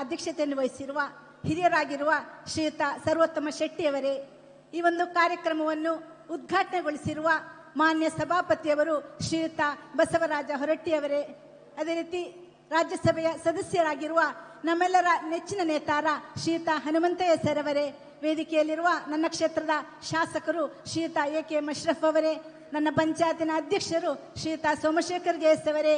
ಅಧ್ಯಕ್ಷತೆಯನ್ನು ವಹಿಸಿರುವ ಹಿರಿಯರಾಗಿರುವ ಶ್ರೀಯುತ ಸರ್ವೋತ್ತಮ ಶೆಟ್ಟಿಯವರೇ, ಈ ಒಂದು ಕಾರ್ಯಕ್ರಮವನ್ನು ಉದ್ಘಾಟನೆಗೊಳಿಸಿರುವ ಮಾನ್ಯ ಸಭಾಪತಿಯವರು ಶ್ರೀಯುತ ಬಸವರಾಜ ಹೊರಟ್ಟಿಯವರೇ. ಅದೇ ರೀತಿ ರಾಜ್ಯಸಭೆಯ ಸದಸ್ಯರಾಗಿರುವ ನಮ್ಮೆಲ್ಲರ ನೆಚ್ಚಿನ ನೇತಾರ ಶ್ರೀಯುತ ಹನುಮಂತಯ್ಯ ಸರ್ ಅವರೇ, ವೇದಿಕೆಯಲ್ಲಿರುವ ನನ್ನ ಕ್ಷೇತ್ರದ ಶಾಸಕರು ಶ್ರೀಯುತ ಎ ಕೆ ಮಶ್ರಫ್ ಅವರೇ, ನನ್ನ ಪಂಚಾಯತಿನ ಅಧ್ಯಕ್ಷರು ಶ್ರೀಯುತ ಸೋಮಶೇಖರ್ ಜಯಸ್ ಅವರೇ,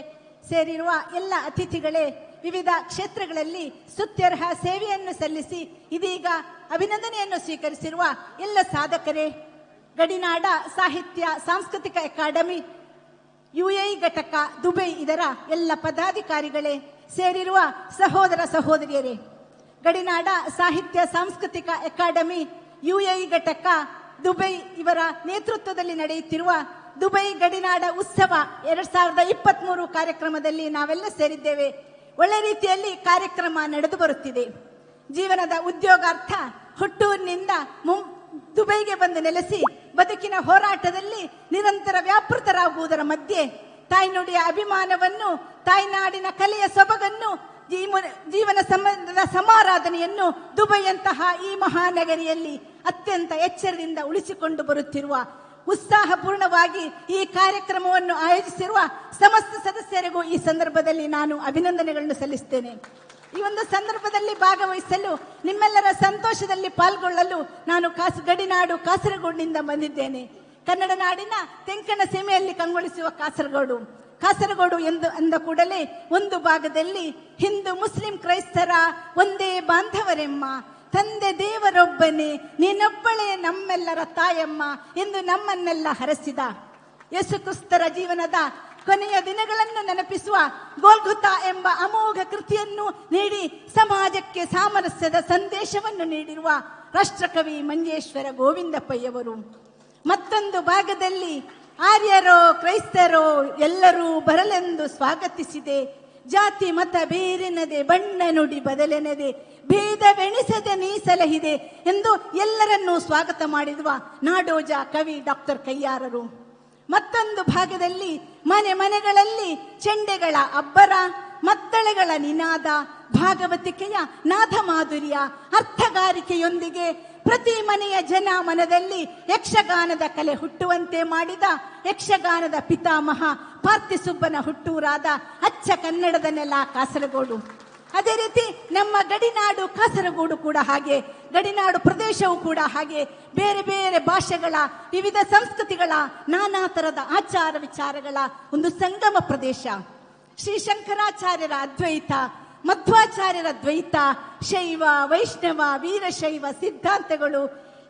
ಸೇರಿರುವ ಎಲ್ಲ ಅತಿಥಿಗಳೇ ವಿವಿಧ ಕ್ಷೇತ್ರಗಳಲ್ಲಿ ಸುತ್ಯರ್ಹ ಸೇವೆಯನ್ನು ಸಲ್ಲಿಸಿ ಇದೀಗ ಅಭಿನಂದನೆಯನ್ನು ಸ್ವೀಕರಿಸಿರುವ ಎಲ್ಲ ಸಾಧಕರೇ, ಗಡಿನಾಡ ಸಾಹಿತ್ಯ ಸಾಂಸ್ಕೃತಿಕ ಅಕಾಡೆಮಿ, ಯುಎಇ ಘಟಕ, ದುಬೈ ಇದರ ಎಲ್ಲ ಪದಾಧಿಕಾರಿಗಳೇ ಸೇರಿರುವ ಸಹೋದರ ಸಹೋದರಿಯರೇ, ಗಡಿನಾಡ ಸಾಹಿತ್ಯ ಸಾಂಸ್ಕೃತಿಕ ಅಕಾಡೆಮಿ, ಯುಎಇ ಘಟಕ, ದುಬೈ ಇವರ ನೇತೃತ್ವದಲ್ಲಿ ನಡೆಯುತ್ತಿರುವ ದುಬೈ ಗಡಿನಾಡ ಉತ್ಸವ ಎರಡ್ ಸಾವಿರದ ಇಪ್ಪತ್ತ್ ಕಾರ್ಯಕ್ರಮದಲ್ಲಿ ನಾವೆಲ್ಲ ಸೇರಿದ್ದೇವೆ. ಒಳ್ಳೆ ರೀತಿಯಲ್ಲಿ ಕಾರ್ಯಕ್ರಮ ನಡೆದು ಬರುತ್ತಿದೆ. ಜೀವನದ ಉದ್ಯೋಗಾರ್ಥ ಹುಟ್ಟೂರಿನಿಂದ ಮುಂ- ದುಬೈಗೆ ಬಂದು ನೆಲೆಸಿ ಬದುಕಿನ ಹೋರಾಟದಲ್ಲಿ ನಿರಂತರ ವ್ಯಾಪೃತರಾಗುವುದರ ಮಧ್ಯೆ ತಾಯ್ನುಡಿಯ ಅಭಿಮಾನವನ್ನು, ತಾಯ್ನಾಡಿನ ಕಲೆಯ ಸೊಬಗನ್ನು, ಜೀವ- ಜೀವನ ಸಂಬಂಧದ ಸಮಾರಾಧನೆಯನ್ನು ದುಬೈಯಂತಹ ಈ ಮಹಾನಗರಿಯಲ್ಲಿ ಅತ್ಯಂತ ಎಚ್ಚರದಿಂದ ಉಳಿಸಿಕೊಂಡು ಬರುತ್ತಿರುವ ಉತ್ಸಾಹಪೂರ್ಣವಾಗಿ ಈ ಕಾರ್ಯಕ್ರಮವನ್ನು ಆಯೋಜಿಸಿರುವ ಸಮಸ್ತ ಸದಸ್ಯರಿಗೂ ಈ ಸಂದರ್ಭದಲ್ಲಿ ನಾನು ಅಭಿನಂದನೆಗಳನ್ನು ಸಲ್ಲಿಸುತ್ತೇನೆ. ಈ ಒಂದು ಸಂದರ್ಭದಲ್ಲಿ ಭಾಗವಹಿಸಲು ನಿಮ್ಮೆಲ್ಲರ ಸಂತೋಷದಲ್ಲಿ ಪಾಲ್ಗೊಳ್ಳಲು ನಾನು ಕಾಸು ಗಡಿನಾಡು ಕಾಸರಗೋಡಿನಿಂದ ಬಂದಿದ್ದೇನೆ. ಕನ್ನಡ ನಾಡಿನ ತೆಂಕಣ ಸೀಮೆಯಲ್ಲಿ ಕಂಗೊಳಿಸುವ ಕಾಸರಗೋಡು. ಕಾಸರಗೋಡು ಎಂದು ಅಂದ ಕೂಡಲೇ ಒಂದು ಭಾಗದಲ್ಲಿ ಹಿಂದೂ, ಮುಸ್ಲಿಂ, ಕ್ರೈಸ್ತರ ಒಂದೇ ಬಾಂಧವರೆಮ್ಮ. ತಂದೆ ದೇವರೊಬ್ಬನೇ, ನೀನೊಬ್ಬಳೇ ನಮ್ಮೆಲ್ಲರ ತಾಯಮ್ಮ ಎಂದು ನಮ್ಮನ್ನೆಲ್ಲ ಹರಸಿದ. ಯೇಸು ಕ್ರಿಸ್ತರ ಜೀವನದ ಕೊನೆಯ ದಿನಗಳನ್ನು ನೆನಪಿಸುವ ಗೋಲ್ಗುತ ಎಂಬ ಅಮೋಘ ಕೃತಿಯನ್ನು ನೀಡಿ ಸಮಾಜಕ್ಕೆ ಸಾಮರಸ್ಯದ ಸಂದೇಶವನ್ನು ನೀಡಿರುವ ರಾಷ್ಟ್ರಕವಿ ಮಂಜೇಶ್ವರ ಗೋವಿಂದಪ್ಪಯ್ಯವರು. ಮತ್ತೊಂದು ಭಾಗದಲ್ಲಿ ಆರ್ಯರೋ, ಕ್ರೈಸ್ತರೋ ಎಲ್ಲರೂ ಬರಲೆಂದು ಸ್ವಾಗತಿಸಿದೆ. ಜಾತಿ, ಮತ ಬೇರೆನದೆ ಬಣ್ಣ ನುಡಿ ಬದಲೆನದೆ. ಭೇದವೆಣಿಸದೆ ನೀ ಸಲಹಿದೆ ಎಂದು ಎಲ್ಲರನ್ನೂ ಸ್ವಾಗತ ಮಾಡಿರುವ ನಾಡೋಜ ಕವಿ ಡಾಕ್ಟರ್ ಕಯ್ಯಾರರು ಮತ್ತೊಂದು ಭಾಗದಲ್ಲಿ ಮನೆ ಮನೆಗಳಲ್ಲಿ ಚೆಂಡೆಗಳ ಅಬ್ಬರ ಮತ್ತಳೆಗಳ ನಿನಾದ ಭಾಗವತಿಕೆಯ ನಾದ ಮಾಧುರ್ಯ ಅರ್ಥಗಾರಿಕೆಯೊಂದಿಗೆ ಪ್ರತಿ ಮನೆಯ ಜನ ಮನದಲ್ಲಿ ಯಕ್ಷಗಾನದ ಕಲೆ ಹುಟ್ಟುವಂತೆ ಮಾಡಿದ ಯಕ್ಷಗಾನದ ಪಿತಾಮಹ ಪಾರ್ಥಿಸುಬ್ಬನ ಹುಟ್ಟೂರಾದ ಅಚ್ಚ ಕನ್ನಡದ ನೆಲ ಕಾಸರಗೋಡು. ಅದೇ ರೀತಿ ನಮ್ಮ ಗಡಿನಾಡು ಕಾಸರಗೋಡು ಕೂಡ ಹಾಗೆ, ಗಡಿನಾಡು ಪ್ರದೇಶವು ಕೂಡ ಹಾಗೆ, ಬೇರೆ ಬೇರೆ ಭಾಷೆಗಳ, ವಿವಿಧ ಸಂಸ್ಕೃತಿಗಳ, ನಾನಾ ತರದ ಆಚಾರ ವಿಚಾರಗಳ ಒಂದು ಸಂಗಮ ಪ್ರದೇಶ. ಶ್ರೀ ಶಂಕರಾಚಾರ್ಯರ ಅದ್ವೈತ, ಮಧ್ವಾಚಾರ್ಯರ ದ್ವೈತ ಶೈವ, ವೈಷ್ಣವ ವೀರಶೈವ ಸಿದ್ಧಾಂತಗಳು,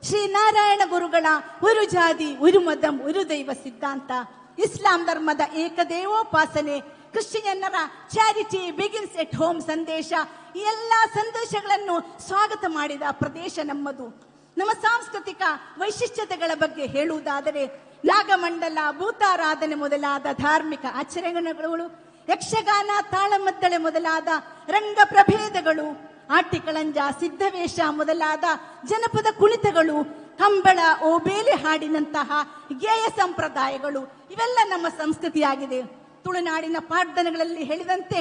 ಶ್ರೀ ನಾರಾಯಣ ಗುರುಗಳ ಉರು ಜಾತಿ ಉರು ಮದಂ ಉರು ದೈವ ಸಿದ್ಧಾಂತ, ಇಸ್ಲಾಂ ಧರ್ಮದ ಏಕದೇವೋಪಾಸನೆ ಕ್ರಿಶ್ಚಿಯನ್ನರ ಚಾರಿಟಿ ಬಿಗಿನ್ಸ್ ಎಟ್ ಹೋಮ್ ಸಂದೇಶ ಎಲ್ಲ ಸಂದೇಶಗಳನ್ನು ಸ್ವಾಗತ ಮಾಡಿದ ಪ್ರದೇಶ ನಮ್ಮದು. ನಮ್ಮ ಸಾಂಸ್ಕೃತಿಕ ವೈಶಿಷ್ಟ್ಯತೆಗಳ ಬಗ್ಗೆ ಹೇಳುವುದಾದರೆ, ನಾಗಮಂಡಲ, ಭೂತಾರಾಧನೆ ಮೊದಲಾದ ಧಾರ್ಮಿಕ ಆಚರಣೆಗಳು, ಯಕ್ಷಗಾನ, ತಾಳಮದ್ದಳೆ ಮೊದಲಾದ ರಂಗ ಪ್ರಭೇದಗಳು, ಆಟಿಕಳಂಜ, ಸಿದ್ಧವೇಷ ಮೊದಲಾದ ಜನಪದ ಕುಣಿತಗಳು, ಕಂಬಳ, ಓಬೇಲಿ ಹಾಡಿನಂತಹ ಗೇಯ ಸಂಪ್ರದಾಯಗಳು, ಇವೆಲ್ಲ ನಮ್ಮ ಸಂಸ್ಕೃತಿಯಾಗಿದೆ. ತುಳುನಾಡಿನ ಪಾಡ್ದನಗಳಲ್ಲಿ ಹೇಳಿದಂತೆ,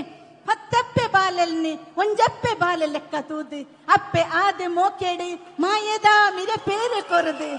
ಹತ್ತಪ್ಪೆ ಬಾಲಲ್ಲಿ ಒಂಜಪ್ಪೆ ಬಾಲ ಲೆಕ್ಕ ತೂದು. ಅಪ್ಪೆ ಆದೆ ಮೋಕೆಡಿ, ಮಾಯದ ಮಿರ ಪೇರೆ ಕೊರದು.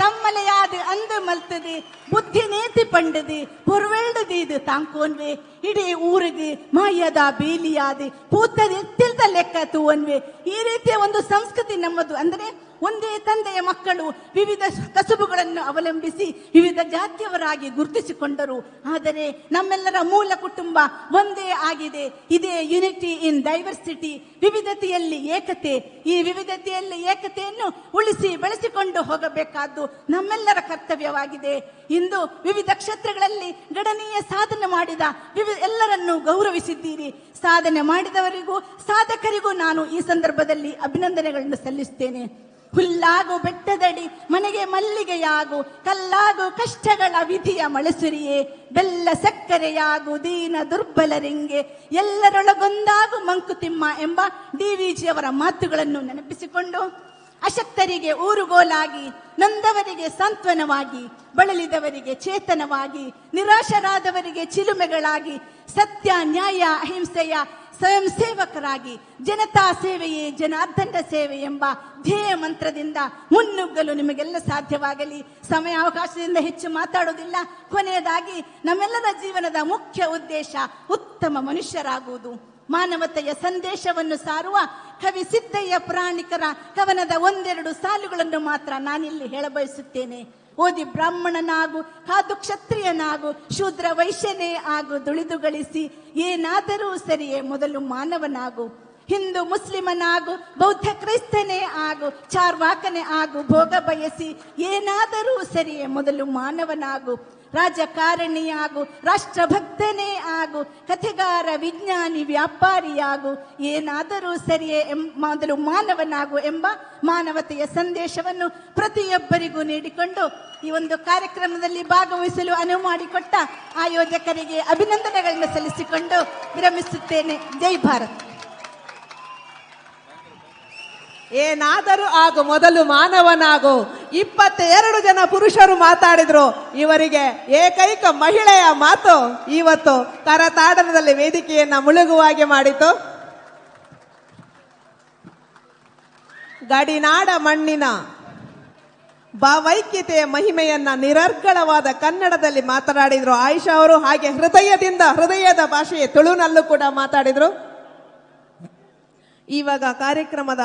ತಮ್ಮಲೆಯಾದ ಅಂದು ಮಲ್ತದೆ, ಬುದ್ಧಿ ನೇತಿ ಪಂಡದು. ಪೊರ್ವೆಳ್ದದು ಇದು ತಾಂಕೋನ್ವೆ, ಇಡೀ ಊರಿಗೆ ಮಾಯದ ಬೇಲಿಯಾದೆ ಪೂತದ ಎತ್ತಿಲ್ದ ಲೆಕ್ಕ ತೂವನ್ವೆ. ಈ ರೀತಿಯ ಒಂದು ಸಂಸ್ಕೃತಿ ನಮ್ಮದು ಅಂದ್ರೆ ಒಂದೇ ತಂದೆಯ ಮಕ್ಕಳು ವಿವಿಧ ಕಸುಬುಗಳನ್ನು ಅವಲಂಬಿಸಿ ವಿವಿಧ ಜಾತಿಯವರಾಗಿ ಗುರುತಿಸಿಕೊಂಡರು. ಆದರೆ ನಮ್ಮೆಲ್ಲರ ಮೂಲ ಕುಟುಂಬ ಒಂದೇ ಆಗಿದೆ. ಇದೇ ಯುನಿಟಿ ಇನ್ ಡೈವರ್ಸಿಟಿ ವಿವಿಧತೆಯಲ್ಲಿ ಏಕತೆ. ಈ ವಿವಿಧತೆಯಲ್ಲಿ ಏಕತೆಯನ್ನು ಉಳಿಸಿ ಬೆಳೆಸಿಕೊಂಡು ಹೋಗಬೇಕಾದ್ದು ನಮ್ಮೆಲ್ಲರ ಕರ್ತವ್ಯವಾಗಿದೆ. ಇಂದು ವಿವಿಧ ಕ್ಷೇತ್ರಗಳಲ್ಲಿ ಗಣನೀಯ ಸಾಧನೆ ಮಾಡಿದ ವಿವಿಧ ಎಲ್ಲರನ್ನೂ ಗೌರವಿಸಿದ್ದೀರಿ. ಸಾಧನೆ ಮಾಡಿದವರಿಗೂ, ಸಾಧಕರಿಗೂ ನಾನು ಈ ಸಂದರ್ಭದಲ್ಲಿ ಅಭಿನಂದನೆಗಳನ್ನು ಸಲ್ಲಿಸ್ತೇನೆ. ಹುಲ್ಲಾಗು ಬೆಟ್ಟದಡಿ, ಮನೆಗೆ ಮಲ್ಲಿಗೆಯಾಗು, ಕಲ್ಲಾಗು ಕಷ್ಟಗಳ ವಿಧಿಯ ಮಳಸುರಿಯೇ, ಬೆಲ್ಲ ಸಕ್ಕರೆಯಾಗು ದೀನ ದುರ್ಬಲರಿಂಗೆ, ಎಲ್ಲರೊಳಗೊಂದಾಗು ಮಂಕುತಿಮ್ಮ ಎಂಬ ಡಿ ಅವರ ಮಾತುಗಳನ್ನು ನೆನಪಿಸಿಕೊಂಡು, ಅಶಕ್ತರಿಗೆ ಊರುಗೋಲಾಗಿ, ನೊಂದವರಿಗೆ ಸಾಂತ್ವನವಾಗಿ, ಬಳಲಿದವರಿಗೆ ಚೇತನವಾಗಿ, ನಿರಾಶರಾದವರಿಗೆ ಚಿಲುಮೆಗಳಾಗಿ, ಸತ್ಯ, ನ್ಯಾಯ, ಅಹಿಂಸೆಯ ಸ್ವಯಂ ಸೇವಕರಾಗಿ ಜನತಾ ಸೇವೆಯೇ ಜನಾರ್ದಂಡ ಸೇವೆ ಎಂಬ ಧ್ಯೇಯ ಮಂತ್ರದಿಂದ ಮುನ್ನುಗ್ಗಲು ನಿಮಗೆಲ್ಲ ಸಾಧ್ಯವಾಗಲಿ. ಸಮಯ ಅವಕಾಶದಿಂದ ಹೆಚ್ಚು ಮಾತಾಡುವುದಿಲ್ಲ. ಕೊನೆಯದಾಗಿ ನಮ್ಮೆಲ್ಲರ ಜೀವನದ ಮುಖ್ಯ ಉದ್ದೇಶ ಉತ್ತಮ ಮನುಷ್ಯರಾಗುವುದು. ಮಾನವತೆಯ ಸಂದೇಶವನ್ನು ಸಾರುವ ಕವಿ ಸಿದ್ದಯ್ಯ ಪುರಾಣಿಕರ ಕವನದ ಒಂದೆರಡು ಸಾಲುಗಳನ್ನು ಮಾತ್ರ ನಾನಿಲ್ಲಿ ಹೇಳಬಯಸುತ್ತೇನೆ. ಓದಿ ಬ್ರಾಹ್ಮಣನಾಗು, ಕಾದು ಕ್ಷತ್ರಿಯನಾಗು, ಶೂದ್ರ ವೈಶ್ಯನೇ ಆಗು, ದುಳಿದು ಗಳಿಸಿ, ಏನಾದರೂ ಸರಿಯೇ ಮೊದಲು ಮಾನವನಾಗು. ಹಿಂದೂ ಮುಸ್ಲಿಮನಾಗು, ಬೌದ್ಧ ಕ್ರೈಸ್ತನೇ ಆಗು, ಚಾರ್ವಾಕನೇ ಆಗು, ಭೋಗ ಬಯಸಿ, ಏನಾದರೂ ಸರಿಯೇ ಮೊದಲು ಮಾನವನಾಗು. ರಾಜಕಾರಣಿಯಾಗು, ರಾಷ್ಟ್ರಭಕ್ತನೇ ಆಗು, ಕಥೆಗಾರ, ವಿಜ್ಞಾನಿ, ವ್ಯಾಪಾರಿಯಾಗು, ಏನಾದರೂ ಸರಿಯೇ ಎಂ, ಮೊದಲು ಮಾನವನಾಗು ಎಂಬ ಮಾನವತೆಯ ಸಂದೇಶವನ್ನು ಪ್ರತಿಯೊಬ್ಬರಿಗೂ ನೀಡಿಕೊಂಡು ಈ ಒಂದು ಕಾರ್ಯಕ್ರಮದಲ್ಲಿ ಭಾಗವಹಿಸಲು ಅನುವು ಮಾಡಿಕೊಟ್ಟ ಆಯೋಜಕರಿಗೆ ಅಭಿನಂದನೆಗಳನ್ನು ಸಲ್ಲಿಸಿಕೊಂಡು ವಿರಮಿಸುತ್ತೇನೆ. ಜೈ ಭಾರತ್. ಏನಾದರೂ ಆಗು, ಮೊದಲು ಮಾನವನಾಗು. ಇಪ್ಪತ್ತೆರಡು ಜನ ಪುರುಷರು ಮಾತಾಡಿದ್ರು, ಇವರಿಗೆ ಏಕೈಕ ಮಹಿಳೆಯ ಮಾತು ಇವತ್ತು ಕರತಾಡನದಲ್ಲಿ ವೇದಿಕೆಯನ್ನ ಮುಳುಗುವಾಗೆ ಮಾಡಿತು. ಗಡಿನಾಡ ಮಣ್ಣಿನ ಭಾವೈಕ್ಯತೆಯ ಮಹಿಮೆಯನ್ನ ನಿರರ್ಗಳವಾದ ಕನ್ನಡದಲ್ಲಿ ಮಾತನಾಡಿದ್ರು. ಆಯಿಷಾ ಅವರು ಹಾಗೆ ಹೃದಯದಿಂದ ಹೃದಯದ ಭಾಷೆಯ ತುಳುನಲ್ಲೂ ಕೂಡ ಮಾತಾಡಿದ್ರು. ಇವಾಗ ಕಾರ್ಯಕ್ರಮದ